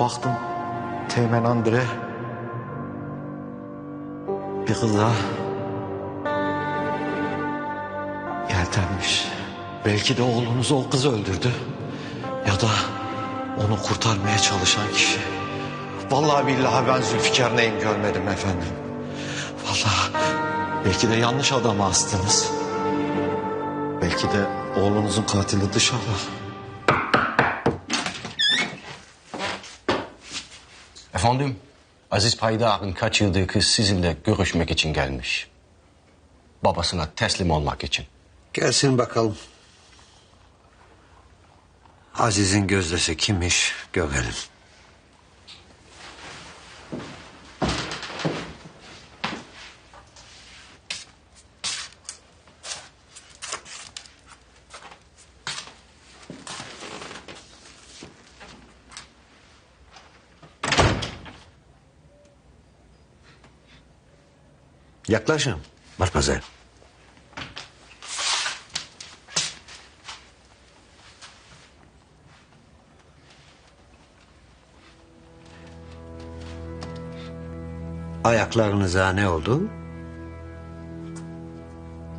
Baktım Teğmen Andre bir kıza yeltenmiş. Belki de oğlunuzu o kız öldürdü. Ya da onu kurtarmaya çalışan kişi. Vallahi billahi ben Zülfikar neyim görmedim efendim. Vallahi belki de yanlış adamı astınız. Belki de oğlunuzun katili dışarıda. Efendim, Aziz Paydar'ın kaçırdığı kız sizinle görüşmek için gelmiş. Babasına teslim olmak için. Gelsin bakalım. Aziz'in gözdesi kimmiş görelim. Yaklaşın. Matmazel. Ayaklarınıza ne oldu?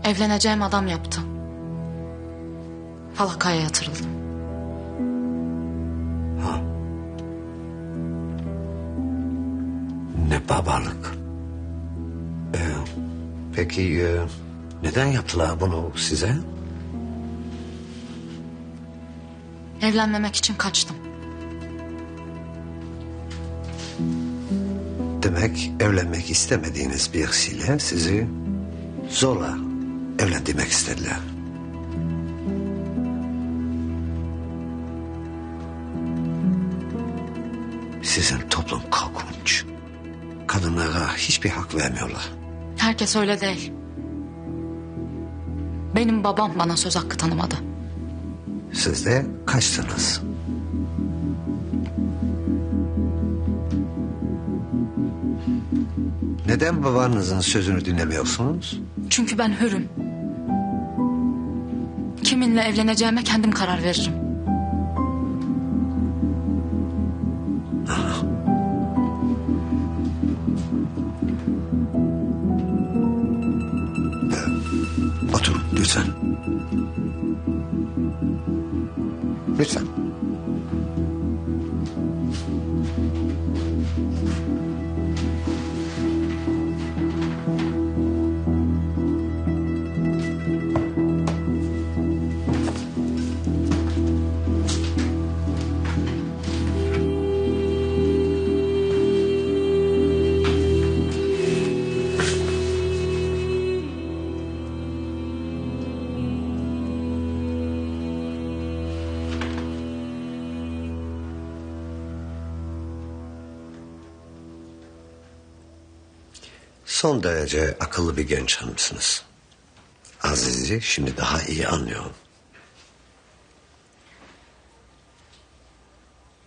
Evleneceğim adam yaptı. Falakaya yatırıldım. Ne babalık. Peki e, neden yaptılar bunu size? Evlenmemek için kaçtım. Demek evlenmek istemediğiniz birisiyle sizi zorla evlendirmek istediler. Sizin toplum korkunç. Kadınlara hiçbir hak vermiyorlar. Herkes öyle değil. Benim babam bana söz hakkı tanımadı. Siz de kaçtınız. Neden babanızın sözünü dinlemiyorsunuz? Çünkü ben hürüm. Kiminle evleneceğime kendim karar veririm. Oturun lütfen. Lütfen. Son derece akıllı bir genç hanımsınız. Aziz'i şimdi daha iyi anlıyorum.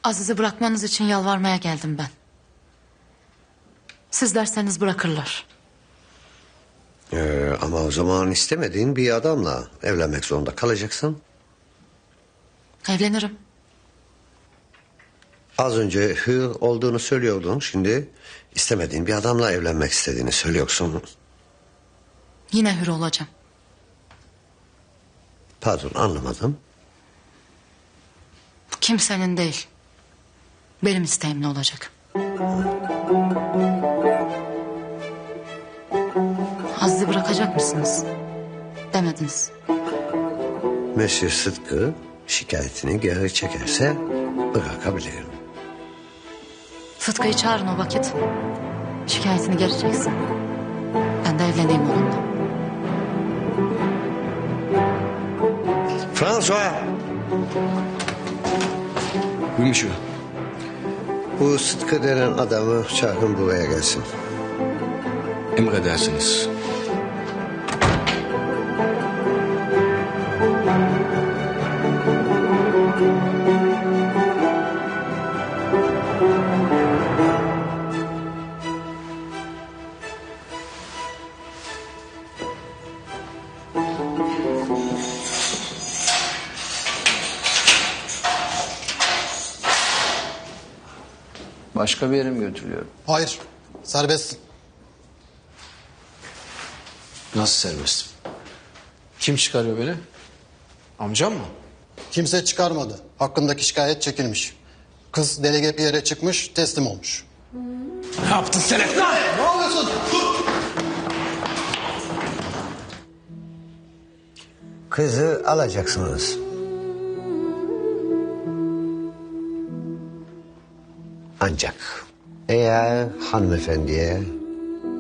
Aziz'i bırakmanız için yalvarmaya geldim ben. Siz derseniz bırakırlar. Ee, ama o zaman istemediğin bir adamla evlenmek zorunda kalacaksın. Evlenirim. Az önce hür olduğunu söylüyordun. Şimdi istemediğin bir adamla evlenmek istediğini söylüyorsun. Yine hür olacağım. Pardon anlamadım. Kimsenin değil. Benim isteğimle olacak. Aziz'i bırakacak mısınız? Demediniz. Mesih Sıtkı şikayetini geri çekerse bırakabilirim. Sıtkı'yı çağırın o vakit. Şikayetini geri çeksin. Ben de evleneyim onunla. François monsieur. bu Sıtkı denen adamı çağırın buraya gelsin. Emredersiniz. Başka bir yere mi götürüyorum? Hayır. Serbestsin. Nasıl serbestim? Kim çıkarıyor beni? Amcam mı? Kimse çıkarmadı. Hakkındaki şikayet çekilmiş. Kız delege bir yere çıkmış, teslim olmuş. Ne yaptın sen? Ne yapıyorsun? Kızı alacaksınız. Ancak eğer hanımefendiye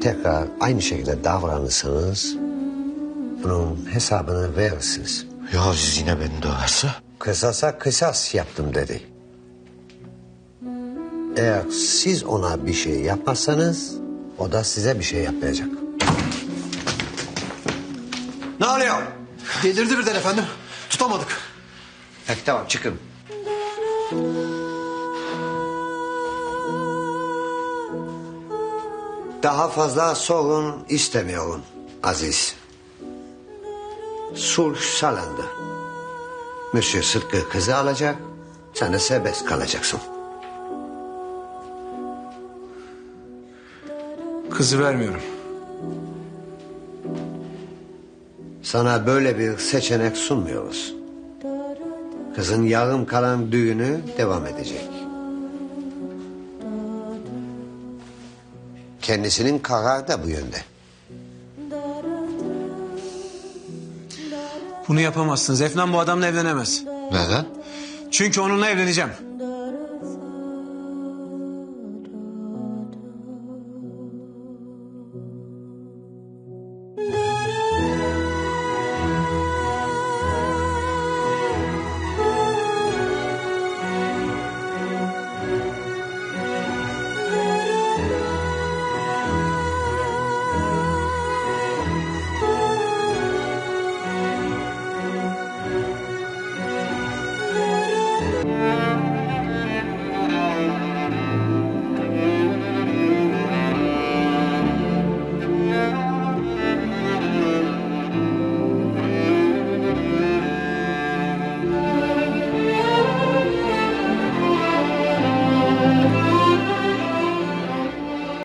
tekrar aynı şekilde davranırsanız bunun hesabını verirsiniz. Ya Aziz yine beni döverse? Kısasa kısas yaptım dedi. Eğer siz ona bir şey yapmazsanız o da size bir şey yapmayacak. Ne oluyor? Delirdi birden efendim. Tutamadık. Peki tamam çıkın. Daha fazla sorun istemiyorum Aziz. Sulh sağlandı. Monsieur Sıtkı kızı alacak, sen de serbest kalacaksın. Kızı vermiyorum. Sana böyle bir seçenek sunmuyoruz. Kızın yarım kalan düğünü devam edecek. Kendisinin kararı da bu yönde. Bunu yapamazsınız. Efnan bu adamla evlenemez. Neden? Çünkü onunla evleneceğim.